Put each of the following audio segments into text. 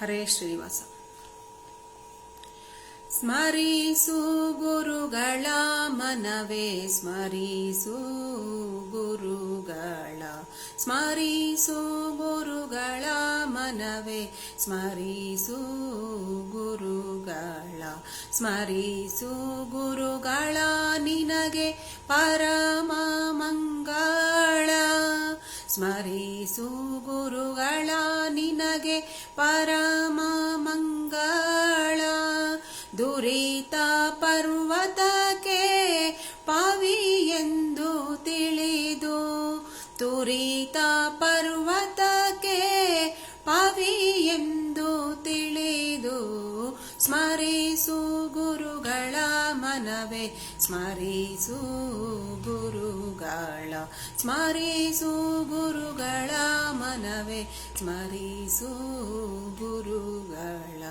ಹರೇ ಶ್ರೀನಿವಾಸ. ಸ್ಮರಿಸು ಗುರುಗಳ ಮನವೇ, ಸ್ಮರಿಸು ಗುರುಗಳ ಸ್ಮರಿಸು ಗುರುಗಳ ಮನವೇ, ಸ್ಮರಿಸು ಗುರುಗಳ ಸ್ಮರಿಸು ಗುರುಗಳ ನಿನಗೆ ಪರಮ ಮಂಗಳ, ಸ್ಮರಿಸು ಪರಮ ಮಂಗಳ ದುರಿತ ಪರ್ವತಕ್ಕೆ ಪವಿ ಎಂದು ತಿಳಿದು ತುರಿತ ಪರ್ವತಕ್ಕೆ ಪವಿ ಎಂದು ತಿಳಿದು ಗುರುಗಳ ಮನವೇ ಸ್ಮರಿಸು ಗುರುಗಳ ಸ್ಮರಿಸು ಗುರುಗಳ ಮನವೇ ಸ್ಮರಿಸು ಗುರುಗಳ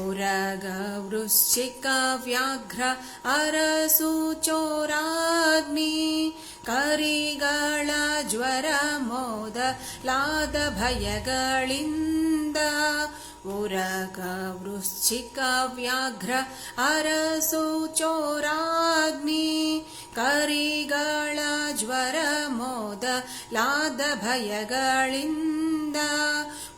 ಉರಗ ವೃಶ್ಚಿಕ ವ್ಯಾಘ್ರ ಅರಸು ಚೋರಾಗ್ನಿ ಕರಿಗಳ ಜ್ವರ ಮೋದ ಲಾದ ಭಯಗಳಿಂದ ಉರಗ ವೃಶ್ಚಿಕ ವ್ಯಾಘ್ರ ಅರಸು ಚೋರಾಗ್ನಿ ಕರಿಗಳ ಜ್ವರ ಮೋದ ಲಾದ ಭಯಗಳಿಂದ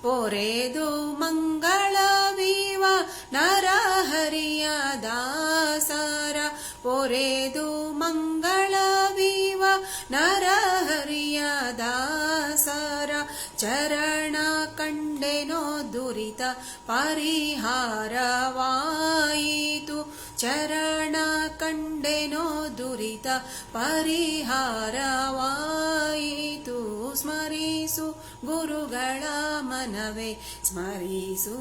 ಪೊರೆದು ಮಂಗಳವೀವ ನರಹರಿಯ ದಾಸರ ಪೊರೆದು ಮಂಗಳವೀವ ನರಹರಿಯ ದಾಸರ ಚರಣ ಕಂಡೆನೋ ದುರಿತ ಪರಿಹಾರವಾಯಿತು. ಚರಣ ಕಂಡೆನೋ ದುರಿತ ಪರಿಹಾರವಾಯಿತು. ಸ್ಮರಿಸು ಗುರುಗಳ ಮನವೇ, ಸ್ಮರಿಸು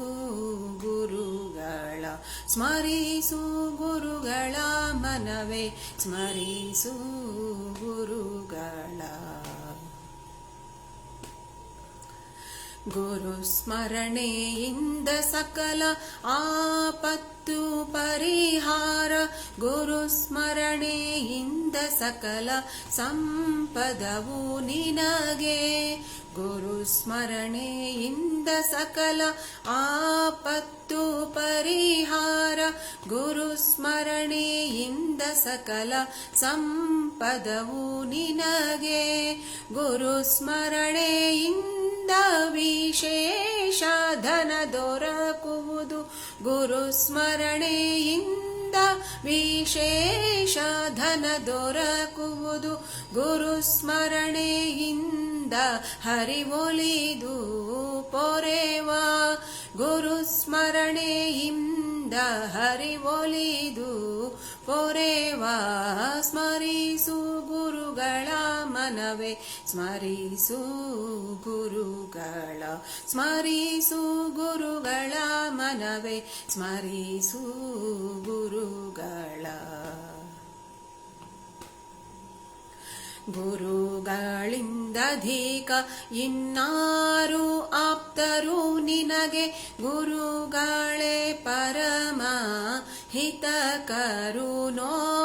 ಗುರುಗಳ ಸ್ಮರಿಸು ಗುರುಗಳ ಮನವೇ, ಸ್ಮರಿಸು ಗುರು ಸ್ಮರಣೆಯಿಂದ ಸಕಲ ಆಪತ್ತು ಪರಿಹಾರ. ಗುರು ಸ್ಮರಣೆಯಿಂದ ಸಕಲ ಸಂಪದವು ನಿನಗೆ. ಗುರು ಸ್ಮರಣೆಯಿಂದ ಸಕಲ ಆಪತ್ತು ಪರಿಹಾರ. ಗುರು ಸ್ಮರಣೆಯಿಂದ ವಿಶೇಷ ಧನ ದೊರಕುವುದು ಗುರು ಸ್ಮರಣೆಯಿಂದ ವಿಶೇಷ ಧನ ದೊರಕುವುದು ಗುರು ಸ್ಮರಣೆಯಿಂದ ಹರಿವೊಲಿದು ಪೊರೆವ ಗುರು ಸ್ಮರಣೆಯಿಂದ ಹರಿವೊಲಿದು ಪೊರೆವ ಸ್ಮರಿಸು ಗುರುಗಳ ಮನವೇ, ಸ್ಮರಿಸು ಗುರುಗಳ ಸ್ಮರಿಸು ಗುರುಗಳ ಮನವೇ, ಸ್ಮರಿಸು ಗುರುಗಳ. ಗುರುಗಳಿಂದ ಗುರುಗಳಿಂದಧಿಕ ಇನ್ನಾರು ಆಪ್ತರು ನಿನಗೆ, ಗುರುಗಳೇ ಪರಮ ಹಿತಕರು ನೋಡು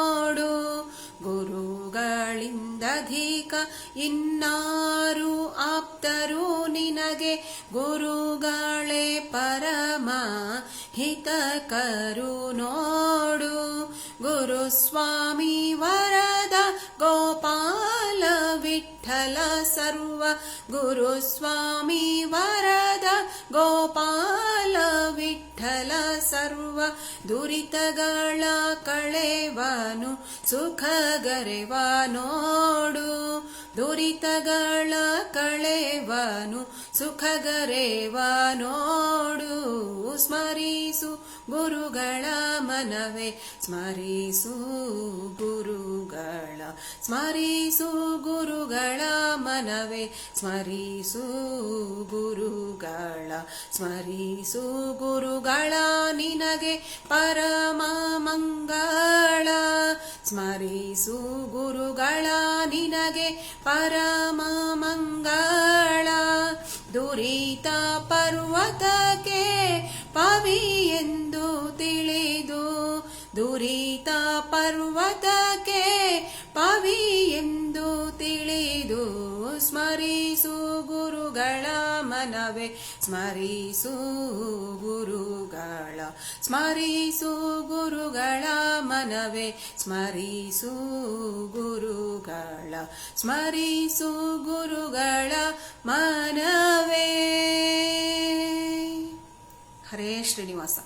ಗುರುಗಳಿಂದಧಿಕ ಇನ್ನಾರು ಆಪ್ತರು ನಿನಗೆ ಗುರುಗಳೇ ಪರಮ ಹಿತಕರು ನೋಡು. ಗುರುಸ್ವಾಮಿ ವರದ ಗೋಪಾಲ ವಿಠಲ ಸರ್ವ. ಗುರುಸ್ವಾಮಿ ವರದ ಗೋಪಾಲ ದುರಿತಗಳ ಕಳೆವನು ಸುಖಗರೆವ ನೋಡು ದುರಿತಗಳ ಕಳೆವನು ಸುಖಗರೆವ ನೋಡು ಸ್ಮರಿಸು ಗುರುಗಳ ಮನವೇ, ಸ್ಮರಿಸು ಗುರುಗಳ ಸ್ಮರಿಸು ಗುರುಗಳ ಮನವೇ, ಸ್ಮರಿಸು ಗುರುಗಳ ಸ್ಮರಿಸು ಗುರುಗಳ ನಿನಗೆ ಪರಮ ಮಂಗಳ. ಸ್ಮರಿಸು ಗುರುಗಳ ನಿನಗೆ ಪರಮ ಮಂಗಳ. ದುರಿತ ಪರ್ವತಕ್ಕೆ ಪವಿ ಎಂದು ತಿಳಿದು, ದುರಿತ ಪರ್ವತಕ್ಕೆ ಪವಿ ಎಂದು ಸ್ಮರಿಸು ಗುರುಗಳ ಮನವೇ. ಸ್ಮರಿಸು ಗುರುಗಳ ಸ್ಮರಿಸು ಗುರುಗಳ ಮನವೇ. ಸ್ಮರಿಸು ಗುರುಗಳ ಸ್ಮರಿಸು ಗುರುಗಳ ಮನವೇ. ಹರೇ ಶ್ರೀನಿವಾಸ.